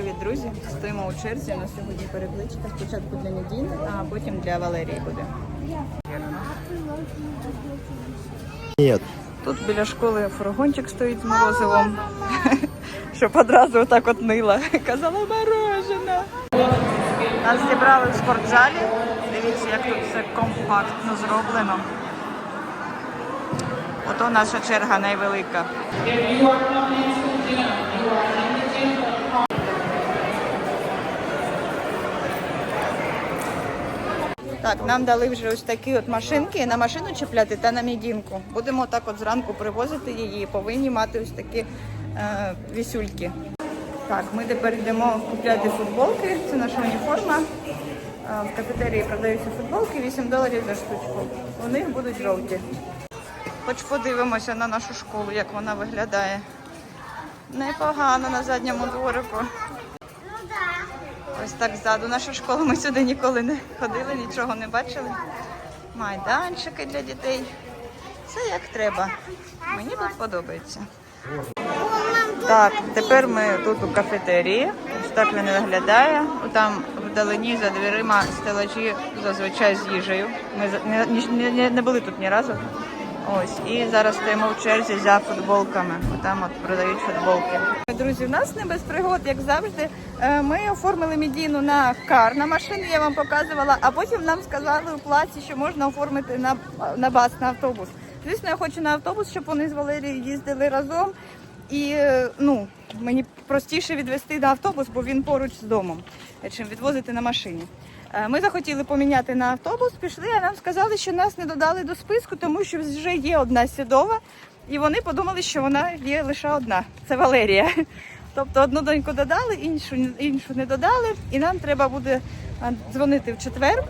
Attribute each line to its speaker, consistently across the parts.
Speaker 1: Привіт, друзі! Стоїмо у черзі. На сьогодні перекличка. Спочатку для Надіни, а потім для Валерії буде.
Speaker 2: Нет.
Speaker 1: Тут біля школи фургончик стоїть з морозивом, щоб одразу отак от нила. Казала морожена. Нас зібрали в спортзалі. Дивіться, як тут все компактно зроблено. Ото наша черга найвелика. Так, нам дали вже ось такі от машинки на машину чіпляти та на мідінку. Будемо так от зранку привозити її. Повинні мати ось такі е, вісюльки. Так, ми тепер йдемо купляти футболки. Це наша уніформа. Е, в кафетерії продаються футболки 8 доларів за штучку. У них будуть жовті. Хоч подивимося на нашу школу, як вона виглядає. Непогано на задньому дворику. Ось так ззаду наша школа. Ми сюди ніколи не ходили, нічого не бачили. Майданчики для дітей. Все як треба. Мені тут подобається. Так, тепер ми тут у кафетерії. Ось так він виглядає. Там вдалині за дверима стелажі зазвичай з їжею. Ми не, не, не були тут ні разу. Ось, і зараз стоїмо в черзі за футболками. Там от продають футболки. Друзі, в нас не без пригод, як завжди. Е, Ми оформили медійну на кар на машину, я вам показувала, а потім нам сказали у плаці, що можна оформити на, на бас, на автобус. Звісно, я хочу на автобус, щоб вони з Валерією їздили разом. І е, ну, мені простіше відвести на автобус, бо він поруч з домом, чим відвозити на машині. Е, Ми захотіли поміняти на автобус, пішли, а нам сказали, що нас не додали до списку, тому що вже є одна сідова, і вони подумали, що вона є лише одна. Це Валерія. Тобто одну доньку додали, іншу, іншу не додали, і нам треба буде е, дзвонити в четвер.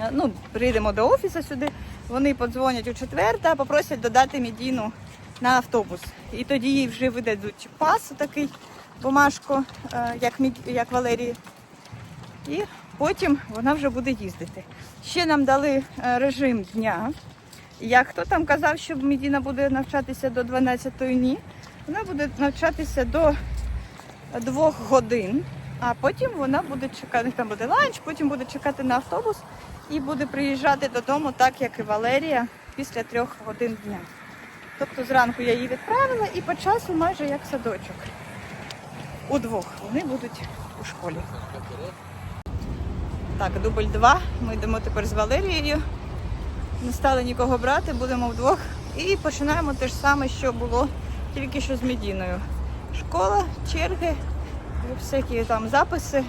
Speaker 1: Е, Ну, прийдемо до офісу сюди, вони подзвонять у четвер та попросять додати Медіну на автобус. І тоді їй вже видадуть пас, такий бумажку, як, як Валерії. І потім вона вже буде їздити. Ще нам дали е, режим дня. Як хто там казав, що Медіна буде навчатися до 12-ї, ні. Вона буде навчатися до 2 годин, а потім вона буде чекати, там буде ланч, потім буде чекати на автобус і буде приїжджати додому, так як і Валерія, після трьох годин дня. Тобто зранку я її відправила і по часу майже як садочок. Удвох вони будуть у школі. Так, дубль два. Ми йдемо тепер з Валерією. Не стали нікого брати, будемо вдвох. І починаємо те ж саме, що було тільки що з Медіною. Школа, черги, всякі там записи.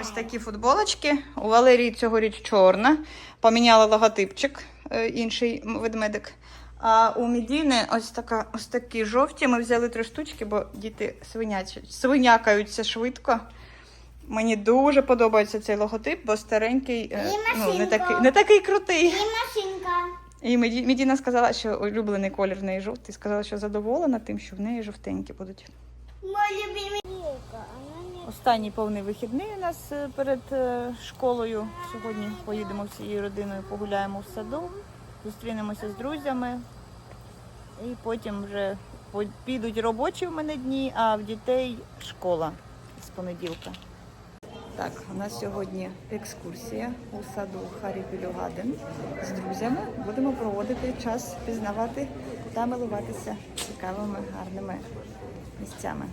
Speaker 1: Ось такі футболочки. У Валерії цьогоріч чорна. Поміняла логотипчик, е, інший ведмедик. А у Медіни ось така, ось такі жовті. Ми взяли три штучки, бо діти свинячать, свинякаються швидко. Мені дуже подобається цей логотип, бо старенький, е, ну, не такий, не такий крутий.
Speaker 3: І машинка.
Speaker 1: І Медіна сказала, що улюблений колір в неї жовтий. Сказала, що задоволена тим, що в неї жовтенькі будуть. Останній повний вихідний у нас е, перед е, школою. Сьогодні поїдемо всією родиною, погуляємо в саду, зустрінемося з друзями. І потім вже підуть робочі в мене дні, а в дітей школа з понеділка. Так, у нас сьогодні екскурсія у саду Харі Пілюгаден з друзями. Будемо проводити час пізнавати та милуватися цікавими гарними місцями.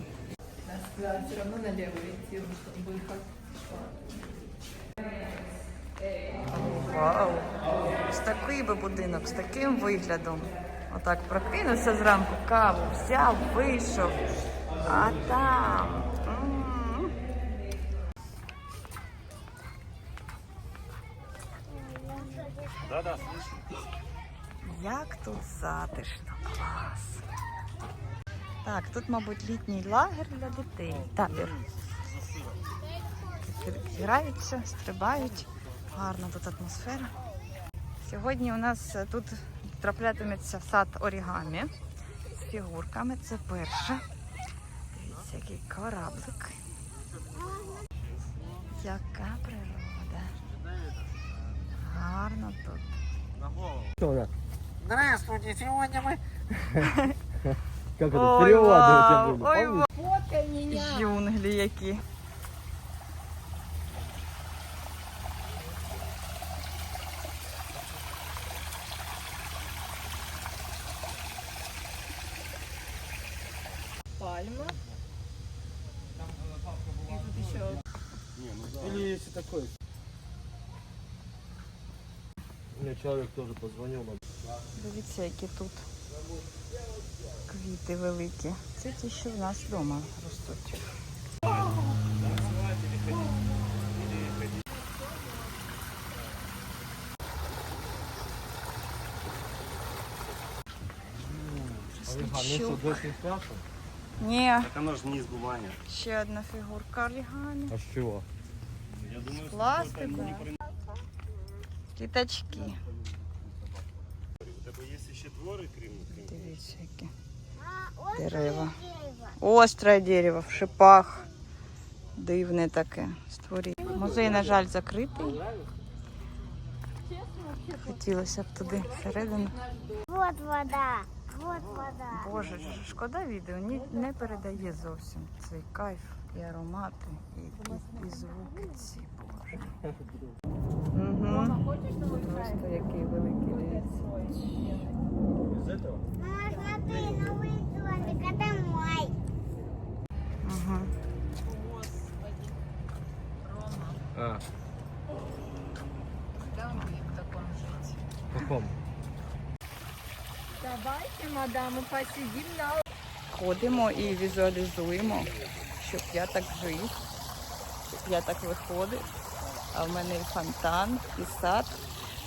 Speaker 1: Вау! Ось такий би будинок з таким виглядом. Отак прокинувся зранку, каву взяв, вийшов. А там. Як тут затишно, клас. Так, тут, мабуть, літній лагер для дітей. Табір. Граються, стрибають. Гарна тут атмосфера. Сьогодні у нас тут траплятиметься сад орігамі з фігурками. Це перше. Дивіться, який кораблик. Яка природа. Гарно тут.
Speaker 2: Что она?
Speaker 4: Здравствуйте, сегодня мы...
Speaker 2: Как это?
Speaker 1: Ой,
Speaker 2: Переводы у тебя
Speaker 1: вау,
Speaker 2: были,
Speaker 1: ой,
Speaker 2: помнишь?
Speaker 3: фоткай
Speaker 1: Джунглі які.
Speaker 4: Пальма. И тут еще
Speaker 2: Или если такой. Мне человек тоже позвонил. нам.
Speaker 1: Дивіться, які тут квіти великі. Це ті, що в нас вдома ростуть. Ні,
Speaker 5: Так оно же не из
Speaker 1: ще одна фігурка орігамі.
Speaker 2: А с чего?
Speaker 5: Я думаю, что
Speaker 1: Пластику.
Speaker 5: Это
Speaker 1: Квіточки.
Speaker 5: У тебе є ще твори, крім.
Speaker 1: Дивіться, які. Дерева.
Speaker 3: дерево.
Speaker 1: Остре дерево в шипах. Дивне таке створіння. Музей, на жаль, закритий. Хотілося б туди всередину.
Speaker 3: Вот вода. Вот вода.
Speaker 1: Боже, шкода відео ні, не передає зовсім цей кайф і аромати, і, і, і звуки ці, боже. Угу. Просто який великий дивіться.
Speaker 2: Из этого?
Speaker 3: Мама, смотри, новый домик, а домой.
Speaker 1: Угу.
Speaker 2: А,
Speaker 4: в таком жить.
Speaker 2: в каком?
Speaker 4: Давайте, мадам, мы посидим на
Speaker 1: Ходимо і візуалізуємо, щоб я так жив, щоб я так виходив. А в мене і фонтан, і сад.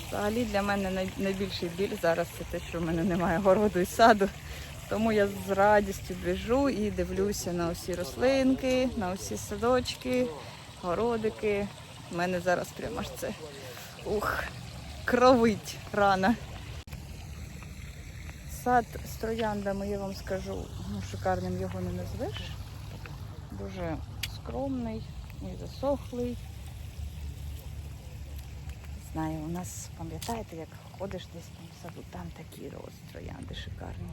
Speaker 1: Взагалі для мене найбільший біль зараз це те, що в мене немає городу і саду. Тому я з радістю біжу і дивлюся на усі рослинки, на усі садочки, городики. У мене зараз прямо аж це ух, кровить рана. Сад з трояндами, я вам скажу, ну, шикарним його не назвеш. Дуже скромний і засохлий. Знаю, у нас, пам'ятаєте, як ходиш десь там в саду, там такі роз троянди шикарні.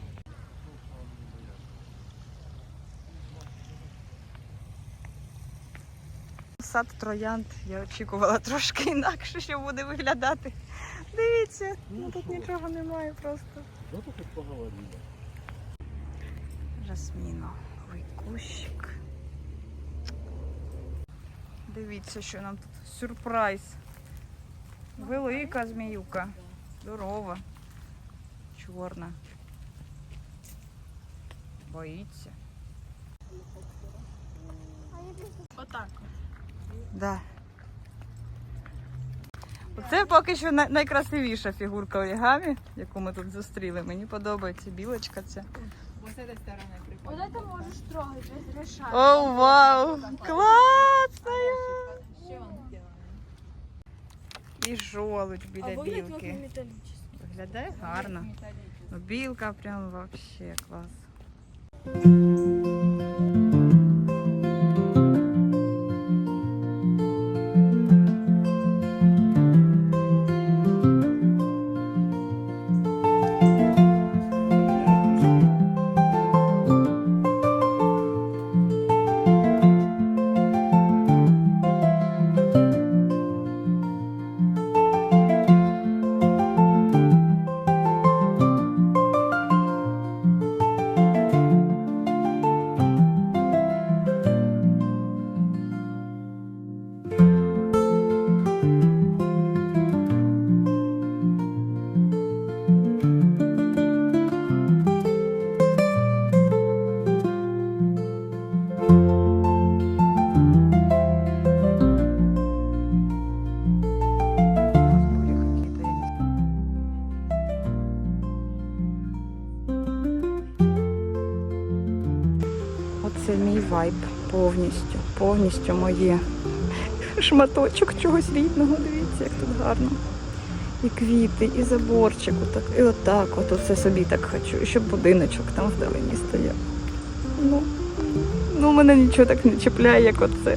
Speaker 1: Сад троянд я очікувала трошки інакше, що буде виглядати. Дивіться, ну тут нічого немає просто.
Speaker 2: Ты тут поговорили?
Speaker 1: Жасміновий кущик. Дивіться, що нам тут сюрприз. Велика зміюка. Здорова. Чорна. Боїться.
Speaker 4: вот так.
Speaker 1: Да. Оце поки що най- найкрасивіша фігурка орігамі, яку ми тут зустріли. Мені подобається білочка ця.
Speaker 4: Вот с этой стороны
Speaker 3: Вот
Speaker 4: прикольно.
Speaker 3: это можешь трогать, разрешать.
Speaker 1: О, вау! Класно! І жолудь біля
Speaker 3: А
Speaker 1: білки. Виглядає гарно. Ну, білка прям вообще клас. Повністю, повністю моє шматочок чогось рідного. Дивіться, як тут гарно. І квіти, і заборчик, отак, і отак, от оце собі так хочу. І щоб будиночок там вдалині стояв. Ну, ну мене нічого так не чіпляє, як оце.